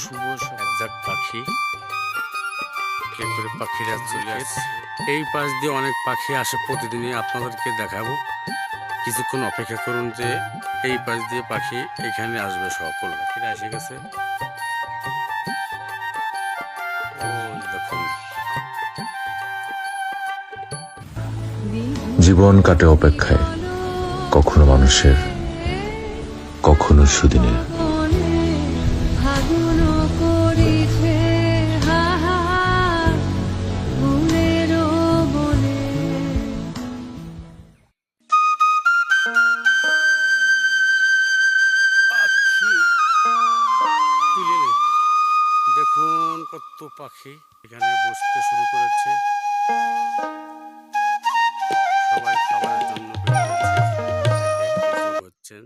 শুভ একজাক পাখি। পাখিরা চলে আসে এই পাশ দিয়ে অনেক পাখি আসে প্রতিদিনই আপনাদেরকে দেখাবো। কিছুক্ষণ অপেক্ষা করুন যে এই পাশ দিয়ে পাখি এখানে আসবে সকল পাখিরা এসে গেছে। জীবন কাটে অপেক্ষায় কখনো মানুষের কখনো সুদিনের। দেখুন কত পাখি এখানে বসতে শুরু করেছে। সবাই খাবারের জন্য হচ্ছেন